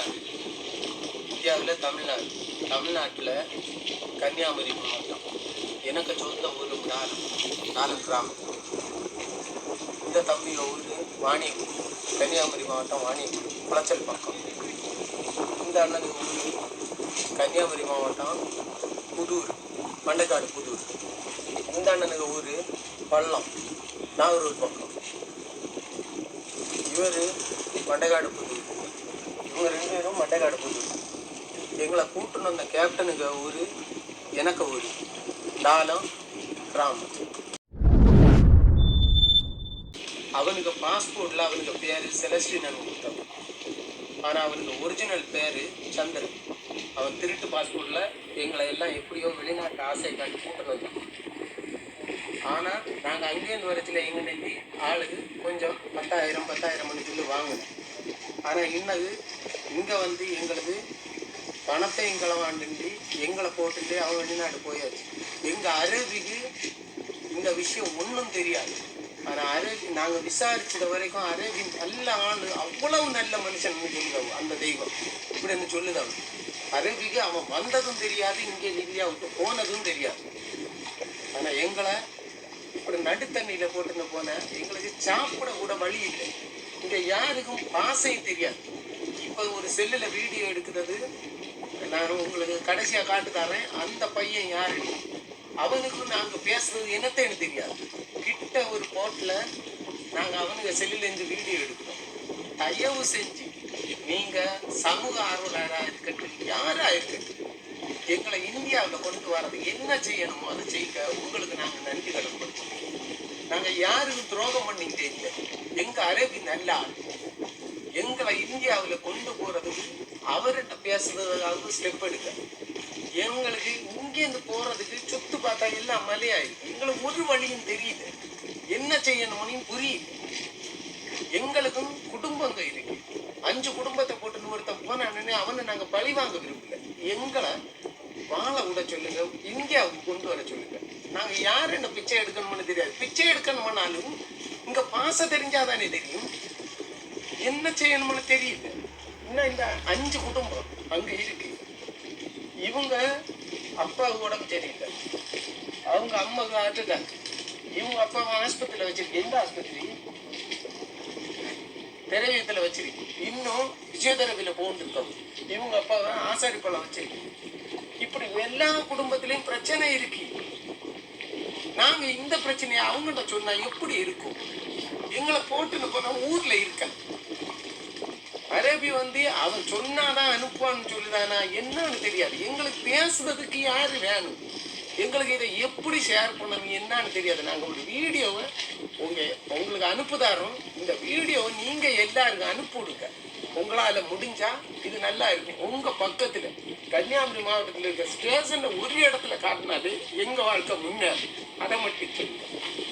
தமிழ்நாடு இந்தியாவில் தமிழ்நாடு. தமிழ்நாட்டில் கன்னியாகுமரி மாவட்டம். எனக்கு சொந்த ஊர் நாலு நாலு கிராமம். இந்த தம்பிய ஊர் வாணியகுடி கன்னியாகுமரி மாவட்டம் வாணியகுடி குளச்சல் பக்கம். இந்த அண்ணன் ஊர் கன்னியாகுமரி மாவட்டம் புதூர். மண்டைக்காடு புதூர். இந்த அண்ணனுக்கு ஊர் பள்ளம். நாகூர் பக்கம். இவர் மண்டைக்காடு புதூர். இவங்க ரெண்டு பேரும் மண்டைக்காடு புதூர் எங்களை கூட்டுன்னு வந்த கேப்டனுக்கு ஊர் எனக்கு ஊர். தாளம் கிராமம் அவனுக்கு பாஸ்போர்ட்டில் அவனுக்கு பேர் செலஸ்டினன் கொடுத்தவன் ஆனால் அவனுக்கு ஒரிஜினல் பேர் சந்திரன். அவன் திருட்டு பாஸ்போர்ட்டில் எங்களை எல்லாம் எப்படியோ வெளிநாட்டு ஆசை காட்டி கூட்டு வந்தான். ஆனால் நாங்கள் அங்கேருந்து வரத்தில் எங்கே ஆளுக்கு கொஞ்சம் பத்தாயிரம் பத்தாயிரம் சொல்லி வாங்கினோம். ஆனால் இன்னது இங்கே வந்து எங்களுக்கு பணத்தை எங்களை வாண்டிட்டு எங்களை போட்டுட்டு அவன் வெளிநாடு போயாச்சு. எங்கள் அரபிக்கு இந்த விஷயம் ஒன்றும் தெரியாது. ஆனால் அரபி நாங்கள் விசாரிச்சது வரைக்கும் அரபி நல்ல ஆள் அவ்வளவு நல்ல மனுஷன் சொல்லுதவன் அந்த தெய்வம். இப்படின்னு சொல்லுதான் அரபிக்கு அவன் வந்ததும் தெரியாது இங்கே இந்தியாவுக்கு போனதும் தெரியாது. ஆனால் எங்களை ஒரு நடுத்தண்ணியில் போட்டுன்னு போன எங்களுக்கு சாப்பிட கூட வழி இல்லை. இங்கே யாருக்கும் பாசையும் தெரியாது. இப்போ ஒரு செல்லில் வீடியோ எடுக்கிறது. நான் உங்களுக்கு கடைசியாக காட்டு தரேன். அந்த பையன் யாரு? அவனுக்கும் நாங்கள் பேசுறது என்னத்தேன்னு தெரியாது. கிட்ட ஒரு போட்டில் நாங்கள் அவனுங்க செல்லுலேருந்து வீடியோ எடுக்கிறோம். தயவு செஞ்சு நீங்கள் சமூக ஆர்வலராக இருக்கட்டும் யாராக இருக்கட்டும் எங்களை இந்தியாவில் கொண்டு வரது என்ன செய்யணுமோ அதை செய்ய உங்களுக்கு நாங்கள் நாங்கள் யாருக்கு துரோகம் பண்ணி இல்லை. எங்க அரபி நல்ல ஆள். எங்களை இந்தியாவில் கொண்டு போறதுக்கு அவர்கிட்ட பேசுறதுக்காக ஸ்டெப் எடுக்க எங்களுக்கு இங்கேருந்து போறதுக்கு சுத்து பார்த்தா எல்லாம் மலையாயிருக்கு எங்களுக்கு ஒரு வழியும் தெரியல. என்ன செய்யணும்னு புரியல. எங்களுக்கும் குடும்பங்க இருக்கு. அஞ்சு குடும்பத்தை போட்டு ஒருத்தன் போனான்னு அவனை நாங்கள் பழி வாங்க விரும்பல. எங்களை வாழ விட சொல்லுங்க இந்தியாவுக்கு கொண்டு வர சொல்லுங்க. நாங்க யாருன்னு பிச்சை எடுக்கணும்னு தெரியாது. பிச்சை எடுக்கணும்னாலும் இங்க பாச தெரிஞ்சாதானே தெரியும். என்ன செய்யணும்னு தெரியல இன்னும் இந்த அஞ்சு குடும்பம் அங்க இருக்கு. இவங்க அப்பாவுக்கு உடம்பு சரியில்லை அவங்க அம்மாவுக்கு ஹார்ட் அட்டாக் இவங்க அப்பாவை ஆஸ்பத்திரியில் வச்சிருக்கு. எந்த ஆஸ்பத்திரி? திரவியத்தில் வச்சிருக்கு. இன்னும் பிசியோதெரபியில் போகணுருக்கோம் இவங்க அப்பாவை ஆசாரிப்பழம் வச்சிருக்கு. இப்படி எல்லா குடும்பத்திலையும் பிரச்சனை இருக்கு. நாங்க இந்த பிரச்சனையை அவங்ககிட்ட சொன்னா எப்படி இருக்கும்? எங்களை போட்டுன்னு போனா ஊர்ல இருக்க அரபி வந்து அவன் சொன்னாதான் அனுப்புவான்னு சொல்லுதானா என்னன்னு தெரியாது. எங்களுக்கு பேசுறதுக்கு யாரு வேணும்? எங்களுக்கு இதை எப்படி ஷேர் பண்ணணும் என்னன்னு தெரியாது. நாங்க ஒரு வீடியோவை உங்க உங்களுக்கு அனுப்புதாரோம் இந்த வீடியோவை நீங்க எல்லாருக்கும் அனுப்பிவிடுங்க உங்களால முடிஞ்சா இது நல்லா இருக்கும். உங்க பக்கத்துல. கன்னியாகுமரி மாவட்டத்தில் இருக்க ஸ்டேஷனில் ஒரு இடத்துல காட்டினாலே எங்கள் வாழ்க்கை முன்னேறும். அதை மட்டும் சொல்லுங்கள்